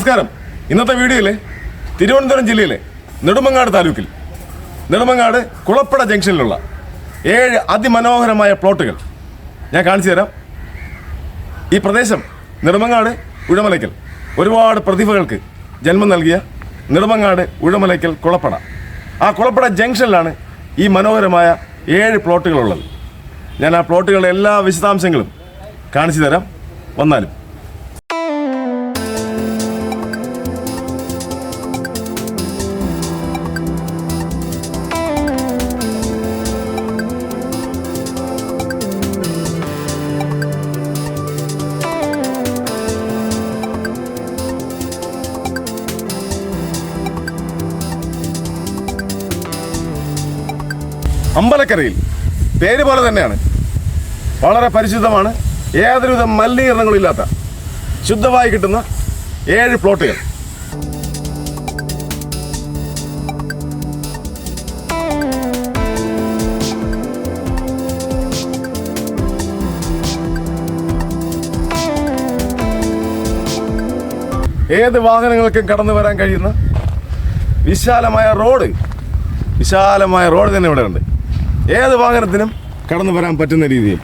നമസ്കാരം. ഇന്നത്തെ വീഡിയോയിൽ തിരുവനന്തപുരം ജില്ലയിലെ നെടുമങ്ങാട് താലൂക്കിൽ നെടുമങ്ങാട് കുളപ്പട ജംഗ്ഷനിലുള്ള ഏഴ് അതിമനോഹരമായ പ്ലോട്ടുകൾ ഞാൻ കാണിച്ചു തരാം. ഈ പ്രദേശം നെടുമങ്ങാട് ഉഴമലയ്ക്കൽ. ഒരുപാട് പ്രതിഭകൾക്ക് ജന്മം നൽകിയ നെടുമങ്ങാട് ഉഴമലയ്ക്കൽ കുളപ്പട ആ കുളപ്പട ജംഗ്ഷനിലാണ് ഈ മനോഹരമായ ഏഴ് പ്ലോട്ടുകളുള്ളത്. ഞാൻ ആ പ്ലോട്ടുകളുടെ എല്ലാ വിശദാംശങ്ങളും കാണിച്ചു തരാം. വന്നാലും അമ്പലക്കരയിൽ. പേര് പോലെ തന്നെയാണ്. വളരെ പരിശുദ്ധമാണ്. ഏതൊരുവിധ മലിനീകരണങ്ങളും ഇല്ലാത്ത ശുദ്ധമായി കിട്ടുന്ന ഏഴ് പ്ലോട്ടുകൾ. ഏത് വാഹനങ്ങൾക്കും കടന്നു വരാൻ കഴിയുന്ന വിശാലമായ റോഡ്. വിശാലമായ റോഡ് തന്നെ ഇവിടെ ഉണ്ട് ഏത് വാഹനത്തിനും കടന്നു വരാൻ പറ്റുന്ന രീതിയിൽ.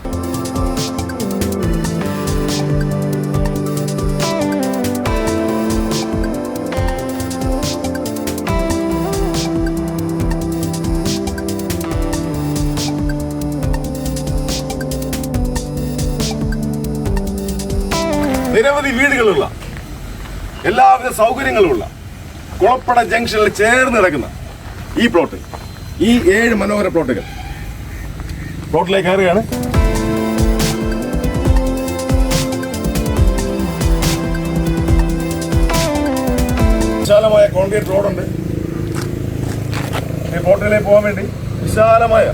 നിരവധി വീടുകളുള്ള എല്ലാവിധ സൗകര്യങ്ങളുമുള്ള കുളപ്പട ജംഗ്ഷനിൽ ചേർന്ന് കിടക്കുന്ന ഈ പ്ലോട്ട് ഈ ഏഴ് മനോഹര പ്ലോട്ടുകൾ. പ്ലോട്ടിലേക്ക് കയറുകയാണ്. വിശാലമായ കോൺക്രീറ്റ് റോഡുണ്ട്. ഈ പ്ലോട്ടിലേക്ക് പോകാൻ വേണ്ടി വിശാലമായ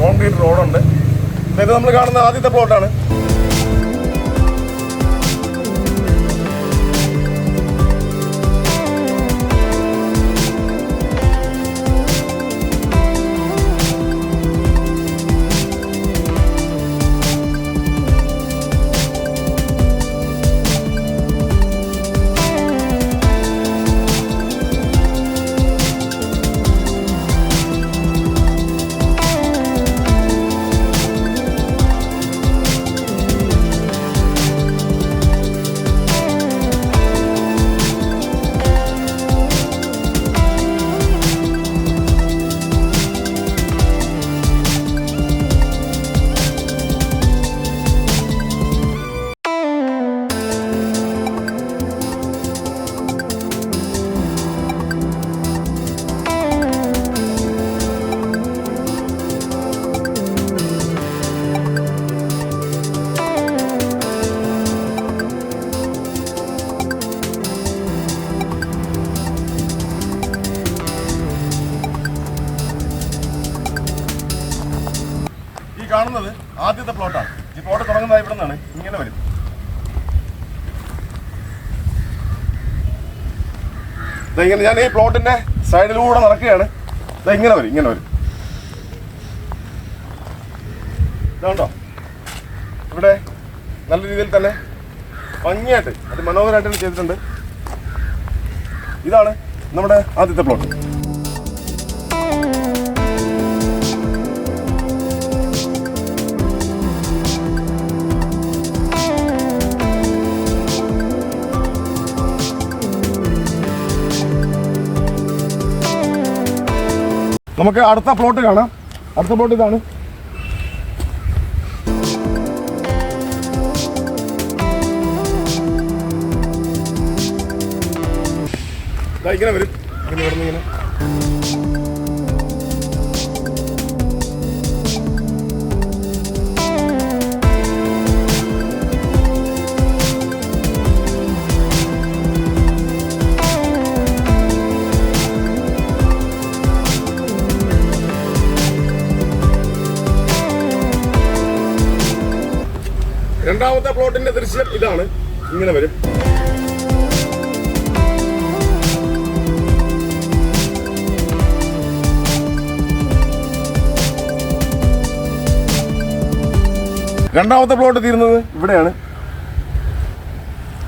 കോൺക്രീറ്റ് റോഡുണ്ട്. ഇത് നമ്മൾ കാണുന്ന ആദ്യത്തെ പ്ലോട്ടാണ്. ആദ്യത്തെ പ്ലോട്ടാണ് ഈ പ്ലോട്ട് തുടങ്ങുന്നത് ഇവിടെ നിന്നാണ് ഇങ്ങനെ വരും. ഇങ്ങനെ ഞാൻ ഈ പ്ലോട്ടിന്റെ സൈഡിലൂടെ നടക്കുകയാണ്. ഇങ്ങനെ വരും ഇങ്ങനെ വരും. ഇതാണ്ടോ ഇവിടെ നല്ല രീതിയിൽ തന്നെ ഭംഗിയായിട്ട് അത് മനോഹരമായിട്ട് ചെയ്തിട്ടുണ്ട്. ഇതാണ് നമ്മുടെ ആദ്യത്തെ പ്ലോട്ട് നമുക്ക് അടുത്ത പ്ലോട്ട് കാണാം. അടുത്ത പ്ലോട്ട് ഇതാണ്. ഇങ്ങനെ വരും. ഇങ്ങനെ. പ്ലോട്ടിന്റെ ദൃശ്യം ഇതാണ്. ഇങ്ങനെ വരും. രണ്ടാമത്തെ പ്ലോട്ട് തീരുന്നത് ഇവിടെയാണ്.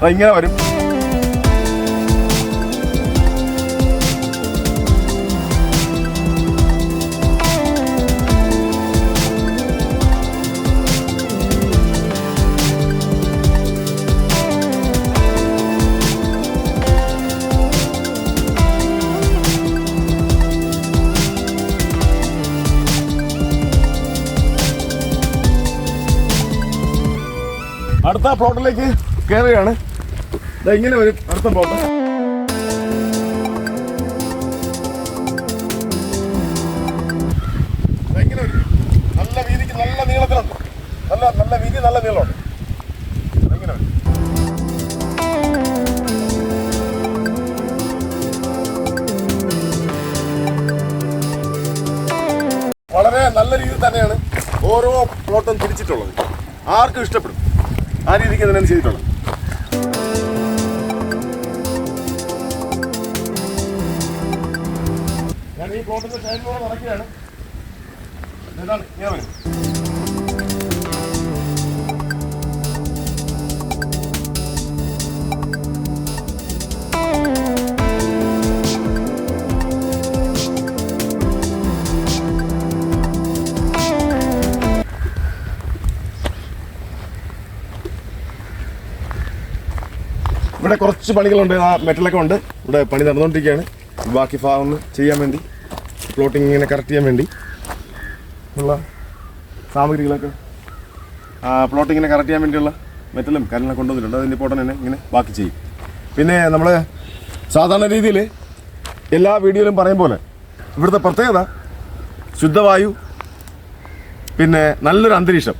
അത് ഇങ്ങനെ വരും. അടുത്ത പ്ലോട്ടിലേക്ക് കയറുകയാണ് ഇങ്ങനെ വരും അടുത്ത പ്ലോട്ട്. നല്ല നല്ല നല്ല നല്ല നല്ല നീളമുണ്ട്. വളരെ നല്ല രീതിയിൽ തന്നെയാണ് ഓരോ പ്ലോട്ടും തിരിച്ചിട്ടുള്ളത്. ആർക്കും ഇഷ്ടപ്പെടും. ആ രീതിക്ക് തന്നെയാണ് ചെയ്തിട്ടുള്ളത് ഞാൻ ഈ പ്ലോട്ടിന്റെ സൈഡിലൂടെ നടക്കുകയാണ്. ഇതാണ് ഇങ്ങനെ ഇവിടെ കുറച്ച് പണികളുണ്ട്. ആ മെറ്റലൊക്കെ ഉണ്ട്. ഇവിടെ പണി നടന്നുകൊണ്ടിരിക്കുകയാണ്. ബാക്കി ഭാഗം ചെയ്യാൻ വേണ്ടി പ്ലോട്ടിങ് ഇങ്ങനെ കറക്റ്റ് ചെയ്യാൻ വേണ്ടി ഉള്ള സാമഗ്രികളൊക്കെ. പ്ലോട്ടിങ്ങിനെ കറക്റ്റ് ചെയ്യാൻ വേണ്ടിയുള്ള മെറ്റലും കാര്യങ്ങളൊക്കെ കൊണ്ടുവന്നിട്ടുണ്ട്. അതിന്റെ ഇപ്പോൾ തന്നെ. ഇങ്ങനെ ബാക്കി ചെയ്യും. പിന്നെ നമ്മൾ സാധാരണ രീതിയിൽ എല്ലാ വീഡിയോയിലും പറയും പോലെ ഇവിടുത്തെ പ്രത്യേകത ശുദ്ധവായു പിന്നെ നല്ലൊരു അന്തരീക്ഷം.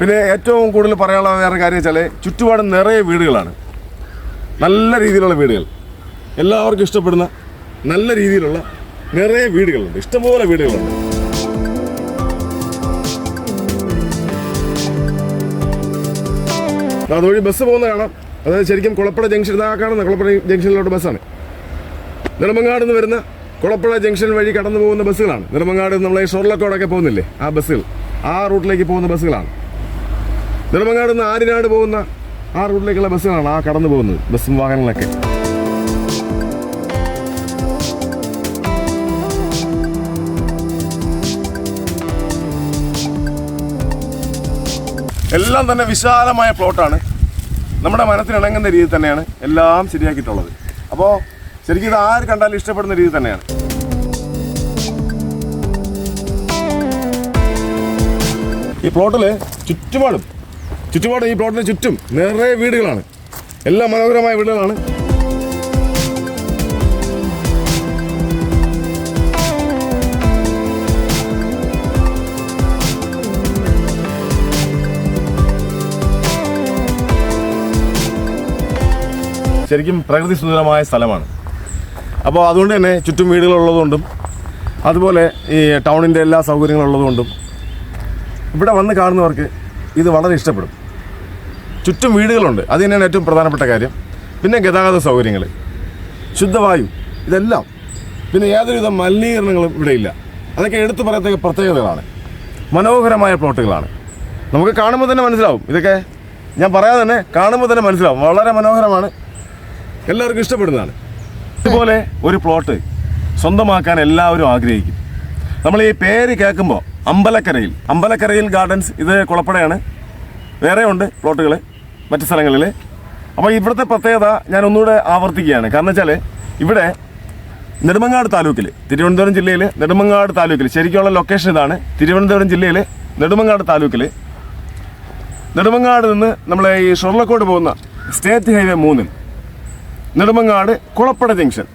പിന്നെ ഏറ്റവും കൂടുതൽ പറയാനുള്ള വേറെ കാര്യം വെച്ചാൽ ചുറ്റുപാടും നിറയെ വീടുകളാണ്. നല്ല രീതിയിലുള്ള വീടുകൾ. എല്ലാവർക്കും ഇഷ്ടപ്പെടുന്ന നല്ല രീതിയിലുള്ള നിറയെ വീടുകളുണ്ട്. ഇഷ്ടംപോലെ വീടുകളുണ്ട്. അതുവഴി ബസ് പോകുന്ന കാണാം. അതായത് ശരിക്കും കുളപ്പുഴ ജംഗ്ഷൻ ഇതാ കാണുന്ന കുളപ്പുഴ ജംഗ്ഷനിലോട്ട് ബസ്സാണ്. നെടുമങ്ങാട് നിന്ന് വരുന്ന കുളപ്പുഴ ജംഗ്ഷൻ വഴി കടന്നു പോകുന്ന ബസ്സുകളാണ്. നെടുമങ്ങാട് നമ്മളെ ഷൊർലക്കോടൊക്കെ പോകുന്നില്ലേ? ആ ബസ്സുകൾ. ആ റൂട്ടിലേക്ക് പോകുന്ന ബസ്സുകളാണ്. നെടുമങ്ങാട് നിന്ന് ആര്യനാട് പോകുന്ന ആ റൂട്ടിലേക്കുള്ള ബസ്സുകളാണ് ആ കടന്നു പോകുന്നത്. ബസ്സും വാഹനങ്ങളൊക്കെ. എല്ലാം തന്നെ വിശാലമായ പ്ലോട്ടാണ്. നമ്മുടെ മനസ്സിനിണങ്ങുന്ന രീതി തന്നെയാണ് എല്ലാം ശരിയാക്കിയിട്ടുള്ളത്. അപ്പോൾ ശരിക്കും ഇത് ആര് കണ്ടാലും ഇഷ്ടപ്പെടുന്ന രീതി തന്നെയാണ്. ഈ പ്ലോട്ടിൽ ചുറ്റുപാടും ചുറ്റുപാടും ഈ പ്ലോട്ടിന് ചുറ്റും നിറയെ വീടുകളാണ്. എല്ലാം മനോഹരമായ വീടുകളാണ്. ശരിക്കും പ്രകൃതി സുന്ദരമായ സ്ഥലമാണ്. അപ്പോൾ അതുകൊണ്ട് തന്നെ ചുറ്റും വീടുകളുള്ളതുകൊണ്ടും അതുപോലെ ഈ ടൗണിന്റെ എല്ലാ സൗകര്യങ്ങളുള്ളതുകൊണ്ടും ഇവിടെ വന്ന് കാണുന്നവർക്ക് ഇത് വളരെ ഇഷ്ടപ്പെടും. ചുറ്റും വീടുകളുണ്ട്. അത് തന്നെയാണ് ഏറ്റവും പ്രധാനപ്പെട്ട കാര്യം. പിന്നെ ഗതാഗത സൗകര്യങ്ങൾ ശുദ്ധവായു ഇതെല്ലാം. പിന്നെ യാതൊരുവിധ മലിനീകരണങ്ങളും ഇവിടെ ഇല്ല അതൊക്കെ എടുത്തു പറയത്തക്ക പ്രത്യേകതകളാണ്. മനോഹരമായ പ്ലോട്ടുകളാണ്. നമുക്ക് കാണുമ്പോൾ തന്നെ മനസ്സിലാവും. ഇതൊക്കെ ഞാൻ പറയാതെ തന്നെ കാണുമ്പോൾ തന്നെ മനസ്സിലാവും. വളരെ മനോഹരമാണ്. എല്ലാവർക്കും ഇഷ്ടപ്പെടുന്നതാണ്. ഇതുപോലെ ഒരു പ്ലോട്ട് സ്വന്തമാക്കാൻ എല്ലാവരും ആഗ്രഹിക്കും. നമ്മൾ ഈ പേര് കേൾക്കുമ്പോൾ അമ്പലക്കരയിൽ അമ്പലക്കരയിൽ ഗാർഡൻസ് ഇത് കുളപ്പടയാണ്. വേറെ ഉണ്ട് പ്ലോട്ടുകൾ മറ്റ് സ്ഥലങ്ങളിൽ അപ്പോൾ ഇവിടുത്തെ പ്രത്യേകത ഞാൻ ഒന്നുകൂടെ ആവർത്തിക്കുകയാണ്. കാരണം വെച്ചാൽ ഇവിടെ നെടുമങ്ങാട് താലൂക്കിൽ തിരുവനന്തപുരം ജില്ലയിൽ നെടുമങ്ങാട് താലൂക്കിൽ ശരിക്കുള്ള ലൊക്കേഷൻ ഇതാണ്. തിരുവനന്തപുരം ജില്ലയിൽ നെടുമങ്ങാട് താലൂക്കിൽ നെടുമങ്ങാട് നിന്ന് നമ്മൾ ഈ ഷൊർലക്കോട് പോകുന്ന സ്റ്റേറ്റ് ഹൈവേ മൂന്നിൽ നെടുമങ്ങാട് കുളപ്പട ജംഗ്ഷൻ.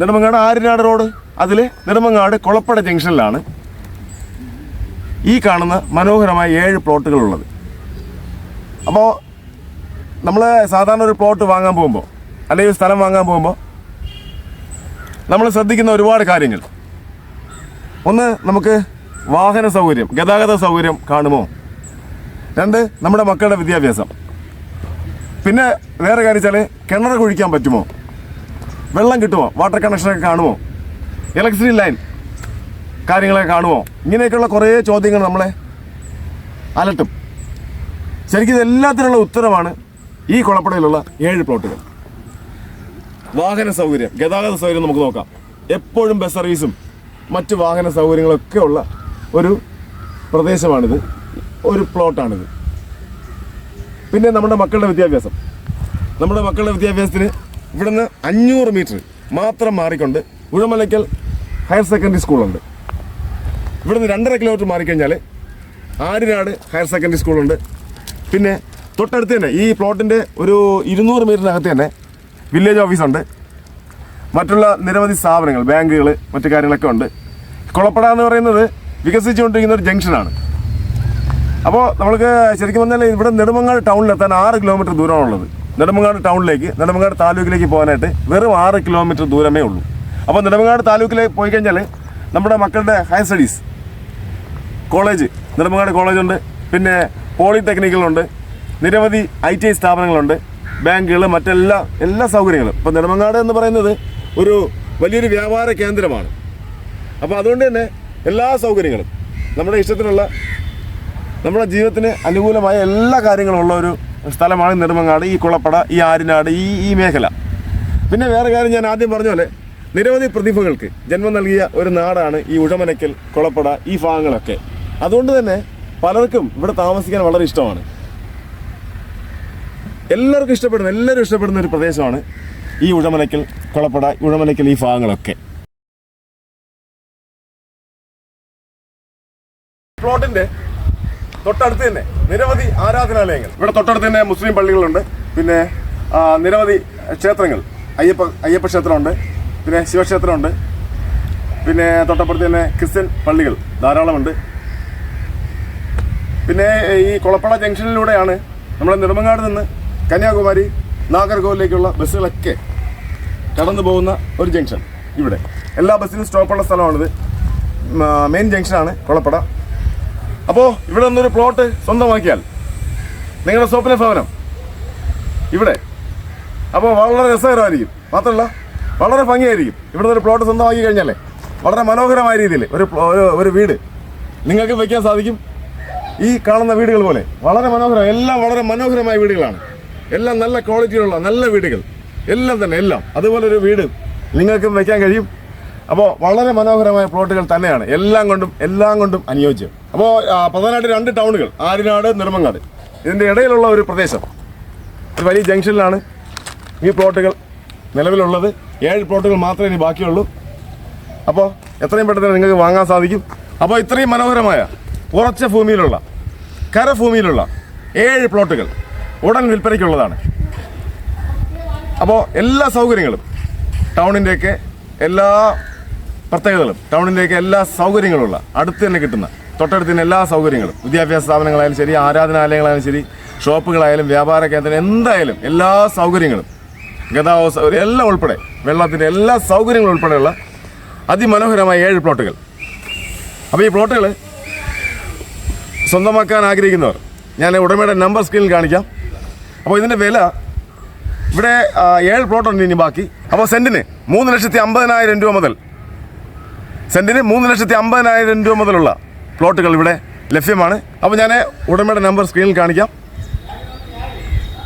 നെടുമങ്ങാട് ആര്യനാട് റോഡ് അതിൽ നെടുമങ്ങാട് കുളപ്പട ജംഗ്ഷനിലാണ് ഈ കാണുന്ന മനോഹരമായ ഏഴ് പ്ലോട്ടുകളുള്ളത്. അപ്പോൾ നമ്മൾ സാധാരണ ഒരു പ്ലോട്ട് വാങ്ങാൻ പോകുമ്പോൾ അല്ലെങ്കിൽ സ്ഥലം വാങ്ങാൻ പോകുമ്പോൾ നമ്മൾ ശ്രദ്ധിക്കുന്ന ഒരുപാട് കാര്യങ്ങൾ. ഒന്ന് നമുക്ക് വാഹന സൗകര്യം ഗതാഗത സൗകര്യം കാണുമോ? രണ്ട് നമ്മുടെ മക്കളുടെ വിദ്യാഭ്യാസം. പിന്നെ വേറെ കാര്യം വെച്ചാൽ കിണർ കുഴിക്കാൻ പറ്റുമോ? വെള്ളം കിട്ടുമോ? വാട്ടർ കണക്ഷനൊക്കെ കാണുമോ? ഇലക്ട്രിസിറ്റി ലൈൻ കാര്യങ്ങളൊക്കെ കാണുമോ? ഇങ്ങനെയൊക്കെയുള്ള കുറേ ചോദ്യങ്ങൾ നമ്മളെ അലട്ടും. ശരിക്കും ഇതെല്ലാത്തിനുള്ള ഉത്തരമാണ് ഈ കുളപ്പടയിലുള്ള ഏഴ് പ്ലോട്ടുകൾ. വാഹന സൗകര്യം ഗതാഗത സൗകര്യം നമുക്ക് നോക്കാം. എപ്പോഴും ബസ് സർവീസും മറ്റ് വാഹന സൗകര്യങ്ങളൊക്കെ ഉള്ള ഒരു പ്രദേശമാണിത്. ഒരു പ്ലോട്ടാണിത്. പിന്നെ നമ്മുടെ മക്കളുടെ വിദ്യാഭ്യാസം. നമ്മുടെ മക്കളുടെ വിദ്യാഭ്യാസത്തിന് ഇവിടുന്ന് അഞ്ഞൂറ് മീറ്റർ മാത്രം മാറിക്കൊണ്ട് ഉഴമലയ്ക്കൽ ഹയർ സെക്കൻഡറി സ്കൂളുണ്ട് ഇവിടുന്ന് രണ്ടര കിലോമീറ്റർ മാറിക്കഴിഞ്ഞാൽ ആര്യനാട് ഹയർ സെക്കൻഡറി സ്കൂളുണ്ട് പിന്നെ തൊട്ടടുത്ത് തന്നെ ഈ പ്ലോട്ടിന്റെ ഒരു ഇരുന്നൂറ് മീറ്ററിനകത്ത് തന്നെ വില്ലേജ് ഓഫീസുണ്ട് മറ്റുള്ള നിരവധി സ്ഥാപനങ്ങൾ ബാങ്കുകൾ മറ്റു കാര്യങ്ങളൊക്കെ ഉണ്ട്. കുളപ്പട എന്ന് പറയുന്നത് വികസിച്ചുകൊണ്ടിരിക്കുന്ന ഒരു ജംഗ്ഷനാണ് അപ്പോൾ നമ്മൾക്ക് ശരിക്കും പറഞ്ഞാൽ ഇവിടെ നെടുമങ്ങാട് ടൗണിലെത്താൻ ആറ് കിലോമീറ്റർ ദൂരമാണുള്ളത്. നെടുമങ്ങാട് ടൗണിലേക്ക് നെടുമങ്ങാട് താലൂക്കിലേക്ക് പോകാനായിട്ട് വെറും ആറ് കിലോമീറ്റർ ദൂരമേ ഉള്ളൂ. അപ്പോൾ നെടുമങ്ങാട് താലൂക്കിലേക്ക് പോയി കഴിഞ്ഞാൽ നമ്മുടെ മക്കളുടെ ഹയർ സ്റ്റഡീസ് കോളേജ് നെടുമങ്ങാട് കോളേജുണ്ട് പിന്നെ പോളിടെക്നിക്കുകളുണ്ട്. നിരവധി ഐ ടി ഐ സ്ഥാപനങ്ങളുണ്ട്. ബാങ്കുകൾ മറ്റെല്ലാ എല്ലാ സൗകര്യങ്ങളും. ഇപ്പോൾ നെടുമങ്ങാട് എന്ന് പറയുന്നത് ഒരു വലിയൊരു വ്യാപാര കേന്ദ്രമാണ്. അപ്പോൾ അതുകൊണ്ട് തന്നെ എല്ലാ സൗകര്യങ്ങളും നമ്മുടെ ഇഷ്ടത്തിനുള്ള നമ്മുടെ ജീവിതത്തിന് അനുകൂലമായ എല്ലാ കാര്യങ്ങളും ഉള്ള ഒരു സ്ഥലമാണ് നെടുമങ്ങാട് ഈ കുളപ്പട ഈ ആരിനാട് ഈ ഈ മേഖല. പിന്നെ വേറെ കാര്യം ഞാൻ ആദ്യം പറഞ്ഞ പോലെ നിരവധി പ്രതിഭകൾക്ക് ജന്മം നൽകിയ ഒരു നാടാണ് ഈ ഉഴമനക്കൽ കുളപ്പട ഈ ഭാഗങ്ങളൊക്കെ. അതുകൊണ്ട് തന്നെ പലർക്കും ഇവിടെ താമസിക്കാൻ വളരെ ഇഷ്ടമാണ്. എല്ലാവർക്കും ഇഷ്ടപ്പെടുന്ന എല്ലാവരും ഇഷ്ടപ്പെടുന്ന ഒരു പ്രദേശമാണ് ഈ ഉഴമലയ്ക്കൽ കുളപ്പട ഉഴമലയ്ക്കൽ ഈ ഭാഗങ്ങളൊക്കെ. പ്ലോട്ടിന്റെ തൊട്ടടുത്ത് തന്നെ നിരവധി ആരാധനാലയങ്ങൾ. ഇവിടെ തൊട്ടടുത്ത് തന്നെ മുസ്ലിം പള്ളികളുണ്ട്. പിന്നെ നിരവധി ക്ഷേത്രങ്ങൾ. അയ്യപ്പ അയ്യപ്പ ക്ഷേത്രമുണ്ട്. പിന്നെ ശിവക്ഷേത്രമുണ്ട്. പിന്നെ തൊട്ടപ്പുറത്ത് തന്നെ ക്രിസ്ത്യൻ പള്ളികൾ ധാരാളമുണ്ട്. പിന്നെ ഈ കൊളപ്പള ജംഗ്ഷനിലൂടെയാണ് നമ്മുടെ നെടുമങ്ങാട് നിന്ന് കന്യാകുമാരി നാഗർകോവിലേക്കുള്ള ബസ്സുകളൊക്കെ കടന്നു പോകുന്ന ഒരു ജംഗ്ഷൻ ഇവിടെ. എല്ലാ ബസ്സിനും സ്റ്റോപ്പുള്ള സ്ഥലമാണിത്. മെയിൻ ജംഗ്ഷനാണ് കൊളപ്പട. അപ്പോൾ ഇവിടെ നിന്നൊരു പ്ലോട്ട് സ്വന്തമാക്കിയാൽ നിങ്ങളുടെ സ്വപ്ന ഭവനം ഇവിടെ. അപ്പോൾ വളരെ രസകരമായിരിക്കും. മാത്രമല്ല വളരെ ഭംഗിയായിരിക്കും. ഇവിടെ ഒരു പ്ലോട്ട് സ്വന്തമാക്കി കഴിഞ്ഞാലേ വളരെ മനോഹരമായ രീതിയിൽ ഒരു- ഒരു വീട് നിങ്ങൾക്ക് വയ്ക്കാൻ സാധിക്കും. ഈ കാണുന്ന വീടുകൾ പോലെ. വളരെ മനോഹരം എല്ലാം വളരെ മനോഹരമായ വീടുകളാണ്. എല്ലാം നല്ല ക്വാളിറ്റിയിലുള്ള നല്ല വീടുകൾ. എല്ലാം തന്നെ എല്ലാം. അതുപോലെ ഒരു വീട് നിങ്ങൾക്കും വയ്ക്കാൻ കഴിയും. അപ്പോൾ വളരെ മനോഹരമായ പ്ലോട്ടുകൾ തന്നെയാണ്. എല്ലാം കൊണ്ടും എല്ലാം കൊണ്ടും അനുയോജ്യം. അപ്പോൾ പ്രധാനമായിട്ട് രണ്ട് ടൗണുകൾ. ആര്യനാട് നിർമ്മങ്ങാട്. ഇതിന്റെ ഇടയിലുള്ള ഒരു പ്രദേശം. ഒരു വലിയ ജംഗ്ഷനിലാണ് ഈ പ്ലോട്ടുകൾ നിലവിലുള്ളത്. ഏഴ് പ്ലോട്ടുകൾ മാത്രമേ ഇനി ബാക്കിയുള്ളൂ. അപ്പോൾ എത്രയും പെട്ടെന്ന് നിങ്ങൾക്ക് വാങ്ങാൻ സാധിക്കും. അപ്പോൾ ഇത്രയും മനോഹരമായ ഉറച്ച ഭൂമിയിലുള്ള കരഭൂമിയിലുള്ള ഏഴ് പ്ലോട്ടുകൾ ഉടൻ വിൽപ്പനയ്ക്കുള്ളതാണ്. അപ്പോൾ എല്ലാ സൗകര്യങ്ങളും ടൗണിന്റെയൊക്കെ എല്ലാ പ്രത്യേകതകളും ടൗണിന്റെയൊക്കെ എല്ലാ സൗകര്യങ്ങളുള്ള അടുത്ത് തന്നെ കിട്ടുന്ന തൊട്ടടുത്ത് തന്നെ എല്ലാ സൗകര്യങ്ങളും വിദ്യാഭ്യാസ സ്ഥാപനങ്ങളായാലും ശരി ആരാധനാലയങ്ങളായാലും ശരി ഷോപ്പുകളായാലും വ്യാപാര കേന്ദ്രം എന്തായാലും എല്ലാ സൗകര്യങ്ങളും ഗതാഗത സൗകര്യം എല്ലാം ഉൾപ്പെടെ വെള്ളത്തിന്റെ എല്ലാ സൗകര്യങ്ങളും ഉൾപ്പെടെയുള്ള അതിമനോഹരമായ ഏഴ് പ്ലോട്ടുകൾ. അപ്പോൾ ഈ പ്ലോട്ടുകൾ സ്വന്തമാക്കാൻ ആഗ്രഹിക്കുന്നവർ. ഞാൻ ഉടമയുടെ നമ്പർ സ്ക്രീനിൽ കാണിക്കാം. അപ്പോൾ ഇതിന്റെ വില ഇവിടെ ഏഴ് പ്ലോട്ടുണ്ട് ഇനി ബാക്കി. അപ്പോൾ സെന്റിന് മൂന്ന് ലക്ഷത്തി അമ്പതിനായിരം രൂപ മുതൽ സെന്റിന് മൂന്ന് ലക്ഷത്തി അമ്പതിനായിരം രൂപ മുതലുള്ള പ്ലോട്ടുകൾ ഇവിടെ ലഭ്യമാണ്. അപ്പോൾ ഞാൻ ഉടമയുടെ നമ്പർ സ്ക്രീനിൽ കാണിക്കാം.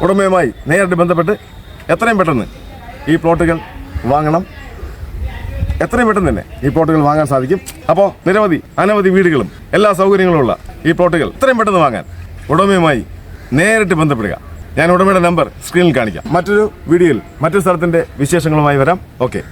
ഉടമയുമായി നേരിട്ട് ബന്ധപ്പെട്ട് എത്രയും പെട്ടെന്ന് ഈ പ്ലോട്ടുകൾ വാങ്ങണം. എത്രയും പെട്ടെന്ന് തന്നെ ഈ പ്ലോട്ടുകൾ വാങ്ങാൻ സാധിക്കും. അപ്പോൾ നിരവധി അനവധി വീടുകളും എല്ലാ സൗകര്യങ്ങളും ഉള്ള ഈ പ്ലോട്ടുകൾ എത്രയും പെട്ടെന്ന് വാങ്ങാൻ ഉടമയുമായി നേരിട്ട് ബന്ധപ്പെടുക. ഞാൻ ഉടമയുടെ നമ്പർ സ്ക്രീനിൽ കാണിക്കാം. മറ്റൊരു വീഡിയോയിൽ മറ്റൊരു സ്ഥലത്തിന്റെ വിശേഷങ്ങളുമായി വരാം. ഓക്കെ.